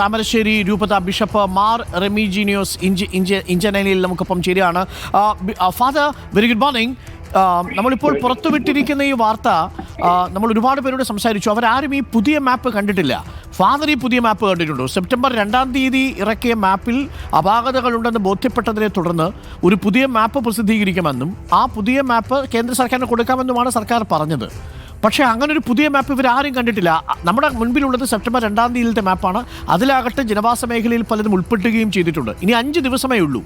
താമരശ്ശേരി രൂപത ബിഷപ്പ് മാർ റെമിജീനിയോസ് ഇഞ്ചി ഇഞ്ച ഇഞ്ചനയിൽ നമുക്കൊപ്പം ചേരുകയാണ്. Father very good morning. നമ്മളിപ്പോൾ പുറത്തുവിട്ടിരിക്കുന്ന ഈ വാർത്ത നമ്മൾ ഒരുപാട് പേരോട് സംസാരിച്ചു. അവരാരും ഈ പുതിയ മാപ്പ് കണ്ടിട്ടില്ല. ഫാദർ ഈ പുതിയ മാപ്പ് കണ്ടിട്ടുണ്ടോ? സെപ്റ്റംബർ രണ്ടാം തീയതി ഇറക്കിയ മാപ്പിൽ അപാകതകളുണ്ടെന്ന് ബോധ്യപ്പെട്ടതിനെ തുടർന്ന് ഒരു പുതിയ മാപ്പ് പ്രസിദ്ധീകരിക്കുമെന്നും ആ പുതിയ മാപ്പ് കേന്ദ്ര സർക്കാരിന് കൊടുക്കാമെന്നുമാണ് സർക്കാർ പറഞ്ഞത്. പക്ഷേ അങ്ങനെ ഒരു പുതിയ മാപ്പ് ഇവർ ആരും കണ്ടിട്ടില്ല നമ്മുടെ മുൻപിലുള്ളത് സെപ്റ്റംബർ രണ്ടാം തീയതിയിലത്തെ മാപ്പാണ് അതിലാകട്ടെ ജനവാസ മേഖലയിൽ പലതും ഉൾപ്പെടുകയും ചെയ്തിട്ടുണ്ട്. ഇനി അഞ്ച് ദിവസമേ ഉള്ളൂ.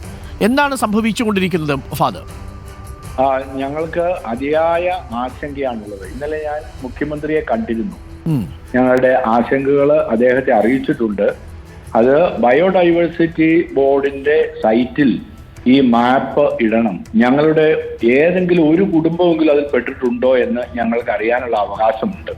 എന്താണ് സംഭവിച്ചുകൊണ്ടിരിക്കുന്നത് ഫാദർ? ഞങ്ങൾക്ക് അതിയായ ആശങ്കയാണുള്ളത്. ഇന്നലെ ഞാൻ മുഖ്യമന്ത്രിയെ കണ്ടിരുന്നു. ഞങ്ങളുടെ ആശങ്കകൾ അദ്ദേഹത്തെ അറിയിച്ചിട്ടുണ്ട്. അത് ബയോഡൈവേഴ്സിറ്റി ബോർഡിന്റെ സൈറ്റിൽ ഈ മാപ്പ് ഇടണം. ഞങ്ങളുടെ ഏതെങ്കിലും ഒരു കുടുംബമെങ്കിലും അതിൽ പെട്ടിട്ടുണ്ടോ എന്ന് ഞങ്ങൾക്ക് അറിയാനുള്ള അവകാശമുണ്ട്.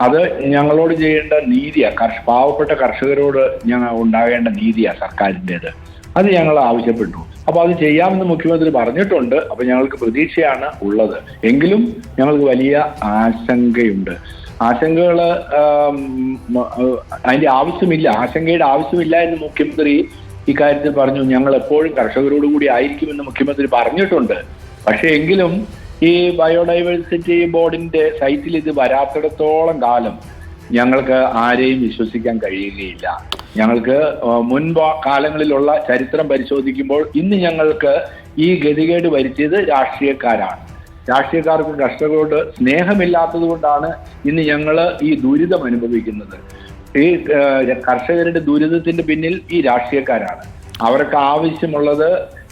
അത് ഞങ്ങളോട് ചെയ്യേണ്ട നീതിയാ. കർഷ പാവപ്പെട്ട കർഷകരോട് ഞങ്ങൾ ഉണ്ടാകേണ്ട നീതിയാ സർക്കാരിന്റെത്. അത് ഞങ്ങൾ ആവശ്യപ്പെട്ടു. അപ്പൊ അത് ചെയ്യാമെന്ന് മുഖ്യമന്ത്രി പറഞ്ഞിട്ടുണ്ട്. അപ്പൊ ഞങ്ങൾക്ക് പ്രതീക്ഷയാണ് ഉള്ളത്. എങ്കിലും ഞങ്ങൾക്ക് വലിയ ആശങ്കയുണ്ട്. ആശങ്കകൾ ആം, അതിന്റെ ആവശ്യമില്ല. ആശങ്കയുടെ ആവശ്യമില്ല എന്ന് മുഖ്യമന്ത്രി ഇക്കാര്യത്തിൽ പറഞ്ഞു ഞങ്ങൾ എപ്പോഴും കർഷകരോട് കൂടി ആയിരിക്കുമെന്ന് മുഖ്യമന്ത്രി പറഞ്ഞിട്ടുണ്ട്. പക്ഷേ എങ്കിലും ഈ ബയോഡൈവേഴ്സിറ്റി ബോർഡിന്റെ സൈറ്റിൽ ഇത് വരാത്തിടത്തോളം കാലം ഞങ്ങൾക്ക് ആരെയും വിശ്വസിക്കാൻ കഴിയുകയില്ല. ഞങ്ങൾക്ക് മുൻ കാലങ്ങളിലുള്ള ചരിത്രം പരിശോധിക്കുമ്പോൾ ഇന്ന് ഞങ്ങൾക്ക് ഈ ഗതികേട് വരുത്തിയത് രാഷ്ട്രീയക്കാരാണ്. രാഷ്ട്രീയക്കാർക്ക് കർഷകരോട് സ്നേഹമില്ലാത്തത് കൊണ്ടാണ് ഇന്ന് ഞങ്ങൾ ഈ ദുരിതം അനുഭവിക്കുന്നത് ഈ കർഷകരുടെ ദുരിതത്തിന്റെ പിന്നിൽ ഈ രാഷ്ട്രീയക്കാരാണ്. അവർക്ക് ആവശ്യമുള്ളത്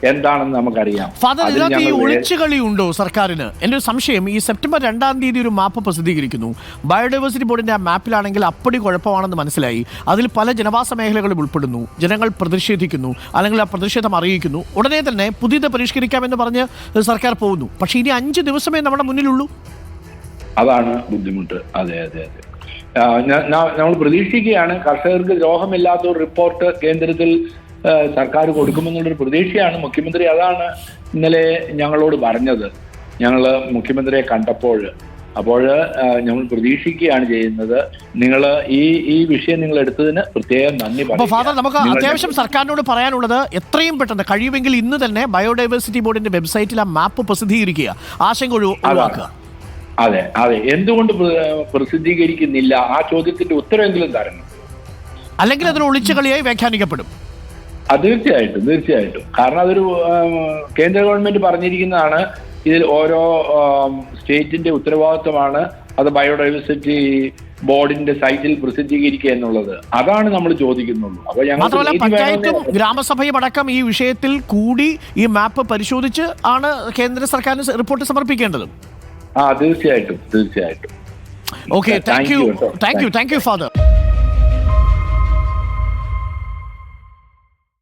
എന്താണെന്ന് നമുക്കറിയാം. ഫാദർ ഇതിനകത്ത് ഈ ഒളിച്ചുകളി ഉണ്ടോ സർക്കാരിന്? എന്റെ ഒരു സംശയം ഈ സെപ്റ്റംബർ രണ്ടാം തീയതി ഒരു മാപ്പ് പ്രസിദ്ധീകരിക്കുന്നു. ബയോഡൈവേഴ്സിറ്റി ബോർഡിന്റെ ആ മാപ്പിലാണെങ്കിൽ അപ്പടി കുഴപ്പമാണെന്ന് മനസ്സിലായി. അതിൽ പല ജനവാസ മേഖലകളും ഉൾപ്പെടുന്നു. ജനങ്ങൾ പ്രതിഷേധിക്കുന്നു അല്ലെങ്കിൽ ആ പ്രതിഷേധം അറിയിക്കുന്നു. ഉടനെ തന്നെ പുതിയത് പരിഷ്കരിക്കാമെന്ന് പറഞ്ഞ് സർക്കാർ പോകുന്നു. പക്ഷേ ഇനി അഞ്ച് ദിവസമേ നമ്മുടെ മുന്നിലുള്ളൂ. അതാണ് ബുദ്ധിമുട്ട്. അതെ അതെ അതെ. നമ്മൾ പ്രതീക്ഷിക്കുകയാണ് കർഷകർക്ക് ദ്രോഹമില്ലാത്ത ഒരു റിപ്പോർട്ട് കേന്ദ്രത്തിൽ സർക്കാർ കൊടുക്കുമെന്നുള്ളൊരു പ്രതീക്ഷയാണ്. മുഖ്യമന്ത്രി അതാണ് ഇന്നലെ ഞങ്ങളോട് പറഞ്ഞത്. ഞങ്ങൾ മുഖ്യമന്ത്രിയെ കണ്ടപ്പോൾ. അപ്പോൾ ഞങ്ങൾ പ്രതീക്ഷിക്കുകയാണ് ചെയ്യുന്നത്. നിങ്ങൾ ഈ ഈ വിഷയം നിങ്ങൾ എടുത്തതിന് പ്രത്യേകം നന്ദി അപ്പോൾ ഫാദർ നമുക്ക് അത്യാവശ്യം സർക്കാരിനോട് പറയാനുള്ളത് എത്രയും പെട്ടെന്ന് കഴിയുമെങ്കിൽ ഇന്ന് തന്നെ ബയോഡൈവേഴ്സിറ്റി ബോർഡിന്റെ വെബ്സൈറ്റിൽ ആ മാപ്പ് പ്രസിദ്ധീകരിക്കുക. ആശങ്ക ഒഴിവാക്കുക. അതെ അതെ. എന്തുകൊണ്ട് പ്രസിദ്ധീകരിക്കുന്നില്ല? ആ ചോദ്യത്തിന്റെ ഉത്തരവെങ്കിലും തരണം. അല്ലെങ്കിൽ അതിന് ഒളിച്ചുകളിയായി വ്യാഖ്യാനിക്കപ്പെടും. ആ, തീർച്ചയായിട്ടും തീർച്ചയായിട്ടും. കാരണം അതൊരു കേന്ദ്ര ഗവൺമെന്റ് പറഞ്ഞിരിക്കുന്നതാണ് ഇതിൽ ഓരോ സ്റ്റേറ്റിന്റെ ഉത്തരവാദിത്വമാണ് അത് ബയോഡൈവേഴ്സിറ്റി ബോർഡിന്റെ സൈറ്റിൽ പ്രസിദ്ധീകരിക്കുക എന്നുള്ളത്. അതാണ് നമ്മൾ ചോദിക്കുന്നുള്ളൂ. അപ്പൊ ഞങ്ങൾ പഞ്ചായത്തും ഗ്രാമസഭയും അടക്കം ഈ വിഷയത്തിൽ കൂടി ഈ മാപ്പ് പരിശോധിച്ച് ആണ് കേന്ദ്ര സർക്കാരിന് റിപ്പോർട്ട് സമർപ്പിക്കേണ്ടത്. ആ തീർച്ചയായിട്ടും തീർച്ചയായിട്ടും. Okay thank you thank you thank you father